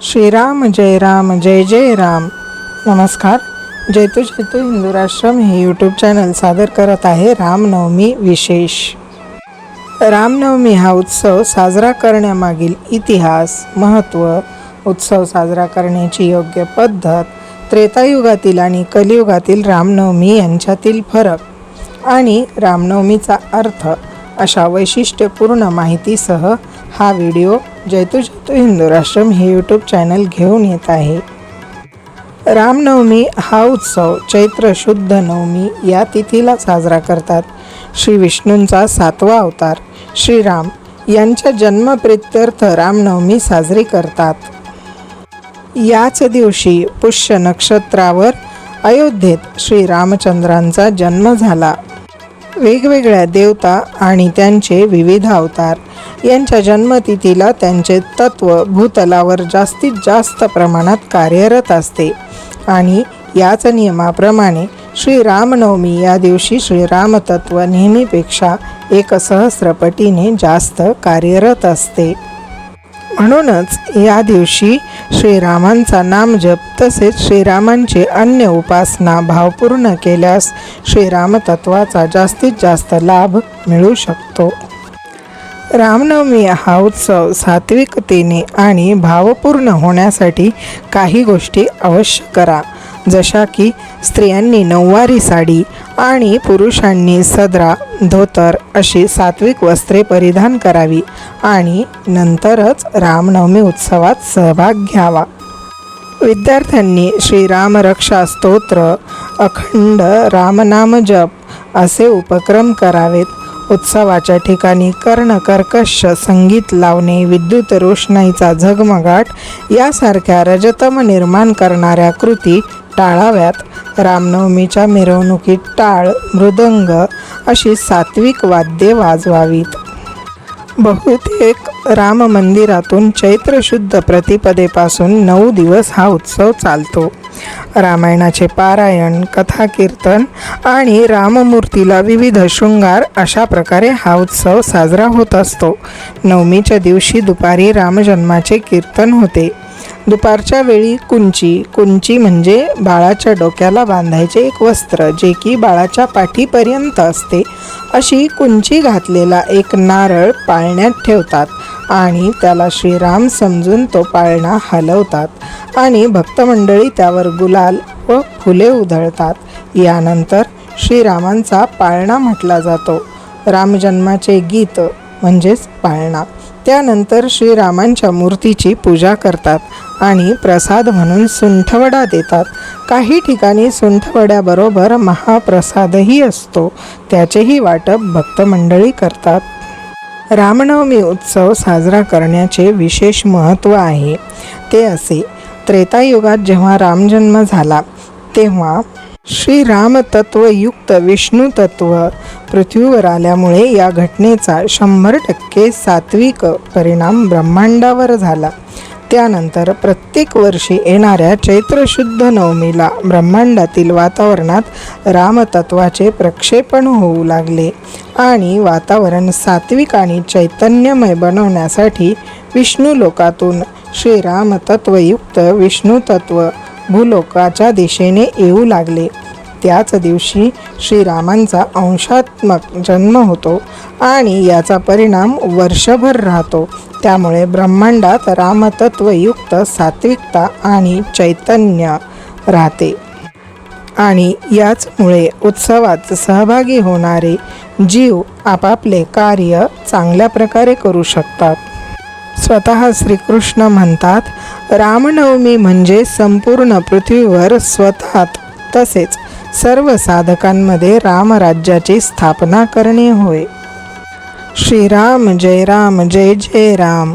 श्रीराम जय राम जय जय राम. नमस्कार. जेतू जेतू हिंदू राष्ट्रम हे YouTube channel सादर करत आहे रामनवमी विशेष. रामनवमी हा उत्सव साजरा करण्यामागील इतिहास महत्त्व उत्सव साजरा करण्याची योग्य पद्धत त्रेतायुगातील आणि कलियुगातील रामनवमी यांच्यातील फरक आणि रामनवमीचा अर्थ अशा वैशिष्ट्यपूर्ण माहितीसह हा व्हिडिओ जैतू जैतू हिंदू राष्ट्रम हे यूट्यूब चॅनल घेऊन येत आहे. रामनवमी हा उत्सव चैत्र शुद्ध नवमी या तिथीला साजरा करतात. श्री विष्णूंचा सातवा अवतार श्रीराम यांच्या जन्मप्रित्यर्थ रामनवमी साजरी करतात. याच दिवशी पुष्य नक्षत्रावर अयोध्येत श्रीरामचंद्रांचा जन्म झाला. वेगवेगळ्या देवता आणि त्यांचे विविध अवतार. यांच्या जन्मतिथीला त्यांचे तत्व भूतलावर जास्तीत जास्त प्रमाणात कार्यरत असते. आणि याच नियमाप्रमाणे श्रीरामनवमी या दिवशी श्रीरामतत्व नेहमीपेक्षा एक सहस्रपटीने जास्त कार्यरत असते. म्हणूनच या दिवशी श्रीरामांचा नामजप तसेच श्रीरामांची अन्य उपासना भावपूर्ण केल्यास श्रीरामतत्वाचा जास्तीत जास्त लाभ मिळू शकतो. रामनवमी हा उत्सव सात्विकतेने आणि भावपूर्ण होण्यासाठी काही गोष्टी अवश्य करा. जशा की स्त्रियांनी नऊवारी साडी आणि पुरुषांनी सदरा धोतर अशी सात्विक वस्त्रे परिधान करावी आणि नंतरच रामनवमी उत्सवात सहभाग घ्यावा. विद्यार्थ्यांनी श्रीराम रक्षा स्तोत्र अखंड रामनाम जप असे उपक्रम करावेत. उत्सवाच्या ठिकाणी कर्णकर्कश संगीत लावणे विद्युत रोषणाईचा झगमगाट यासारख्या रजतम निर्माण करणाऱ्या कृती टाळाव्यात. रामनवमीच्या मिरवणुकीत टाळ मृदंग अशी सात्विक वाद्ये वाजवावीत. बहुतेक राम मंदिरातून चैत्रशुद्ध प्रतिपदेपासून नऊ दिवस हा उत्सव चालतो. रामायणाचे पारायण कथा कीर्तन आणि राममूर्तीला विविध शृंगार अशा प्रकारे हा उत्सव साजरा होत असतो. नवमीच्या दिवशी दुपारी रामजन्माचे कीर्तन होते. दुपारच्या वेळी कुंची कुंची म्हणजे बाळाच्या डोक्याला बांधायचे एक वस्त्र जे की बाळाच्या पाठीपर्यंत असते. अशी कुंची घातलेला एक नारळ पाळण्यात ठेवतात आणि त्याला श्रीराम समजून तो पाळणा हलवतात. आणि भक्तमंडळी त्यावर गुलाल व फुले उधळतात. यानंतर श्रीरामांचा पाळणा म्हटला जातो. रामजन्माचे गीत म्हणजेच पाळणा. त्यानंतर श्रीरामांच्या मूर्तीची पूजा करतात आणि प्रसाद म्हणून सुंठवडा देतात. काही ठिकाणी सुंठवड्याबरोबर महाप्रसादही असतो. त्याचेही वाटप भक्तमंडळी करतात. रामनवमी उत्सव साजरा करण्याचे विशेष महत्त्व आहे. ते असे त्रेतायुगात जेव्हा रामजन्म झाला तेव्हा श्रीरामतत्वयुक्त विष्णू तत्व पृथ्वीवर आल्यामुळे या घटनेचा शंभर टक्के सात्विक परिणाम ब्रह्मांडावर झाला. त्यानंतर प्रत्येक वर्षी येणाऱ्या चैत्र शुद्ध नवमीला ब्रह्मांडातील वातावरणात रामतत्वाचे प्रक्षेपण होऊ लागले आणि वातावरण सात्विक आणि चैतन्यमय बनवण्यासाठी विष्णू लोकातून श्रीरामतत्वयुक्त विष्णू तत्व भूलोकाच्या दिशेने येऊ लागले. त्याच दिवशी श्रीरामांचा अंशात्मक जन्म होतो आणि याचा परिणाम वर्षभर राहतो. त्यामुळे ब्रह्मांडात रामतत्वयुक्त सात्विकता आणि चैतन्य राहते. आणि याचमुळे उत्सवात सहभागी होणारे जीव आपापले कार्य चांगल्या प्रकारे करू शकतात. स्वतः श्रीकृष्ण म्हणतात रामनवमी म्हणजे संपूर्ण पृथ्वीवर स्वतःत तसेच सर्व साधकांमध्ये रामराज्याची स्थापना करणे होय. श्रीराम जय राम जय जय राम.